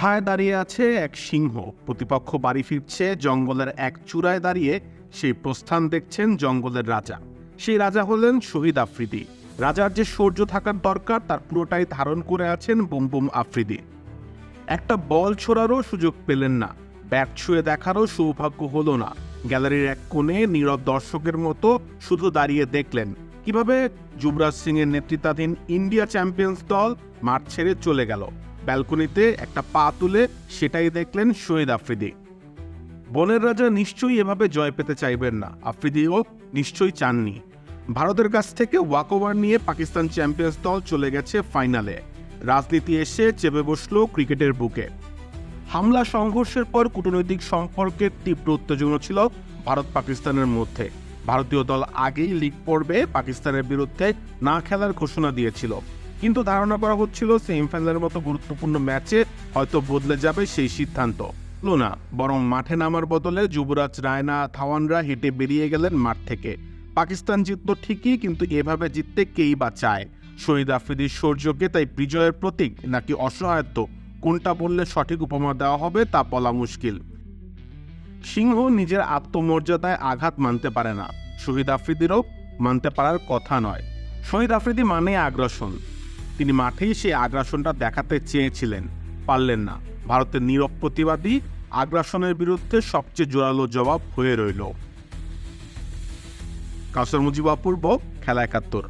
কোঠায় দাঁড়িয়ে আছে এক সিংহ। প্রতিপক্ষ বাড়ি ফিরছে, জঙ্গলের এক চূড়ায় দাঁড়িয়ে সেই প্রস্থান দেখছেন জঙ্গলের রাজা। সেই রাজা হলেন শহীদ আফ্রিদি। রাজার যে শৌর্য থাকার দরকার, তার পুরোটাই ধারণ করে আছেন বুম বুম আফ্রিদি। একটা বল ছোড়ারও সুযোগ পেলেন না। ব্যাট ছুঁয়ে দেখারও সৌভাগ্য হলো না। গ্যালারির এক কোণে নীরব দর্শকের মতো শুধু দাঁড়িয়ে দেখলেন। কীভাবে যুবরাজ সিং এর নেতৃত্বাধীন ইন্ডিয়া চ্যাম্পিয়ন্স দল মাঠ ছেড়ে চলে গেল। ব্যালকনিতে একটা পা তুলে সেটাই দেখলেন শহীদ আফ্রিদি। বনের রাজা নিশ্চয়ই এভাবে জয় পেতে চাইবেন না। আফ্রিদিও নিশ্চয়ই চাননি। ভারতের কাছ থেকে ওয়াকওভার নিয়ে পাকিস্তান চ্যাম্পিয়ন্স দল চলে গেছে ফাইনালে। রাজনীতি এসে চেপে বসল ক্রিকেটের বুকে। হামলা, সংঘর্ষের পর কূটনৈতিক সম্পর্কের তীব্র উত্তেজনা ছিল ভারত পাকিস্তানের মধ্যে। ভারতীয় দল আগেই লিগ পর্বে পাকিস্তানের বিরুদ্ধে না খেলার ঘোষণা দিয়েছিল। কিন্তু ধারণা করা হচ্ছিল সেমিফাইনালের মতো গুরুত্বপূর্ণ ম্যাচে হয়তো বদলে যাবে সেই সিদ্ধান্ত। না বরং মাঠে নামার বদলে যুবরাজ রায়না, থাওয়ানরা হেঁটে বেরিয়ে গেলেন মাঠ থেকে। পাকিস্তান জিততো ঠিকই, কিন্তু এভাবে জিততে কেই বা চায়? শহীদ আফ্রিদির শৌর্যকে তাই বিজয়ের প্রতীক নাকি অসহায়ত্ব? কোনটা বললে সঠিক উপমা দেওয়া হবে তা বলা মুশকিল। সিংহ নিজের আত্মমর্যাদায় আঘাত মানতে পারে না। শহীদ আফ্রিদিরও মানতে পারার কথা নয়। শহীদ আফ্রিদি মানে আগ্রাসন। তিনি মাঠেই সেই আগ্রাসনটা দেখাতে চেয়েছিলেন। পারলেন না। ভারতের নীরব প্রতিবাদী আগ্রাসনের বিরুদ্ধে সবচেয়ে জোরালো জবাব হয়ে রইল। কাসর মুজিবাপূর্ব খেলা একাত্তর।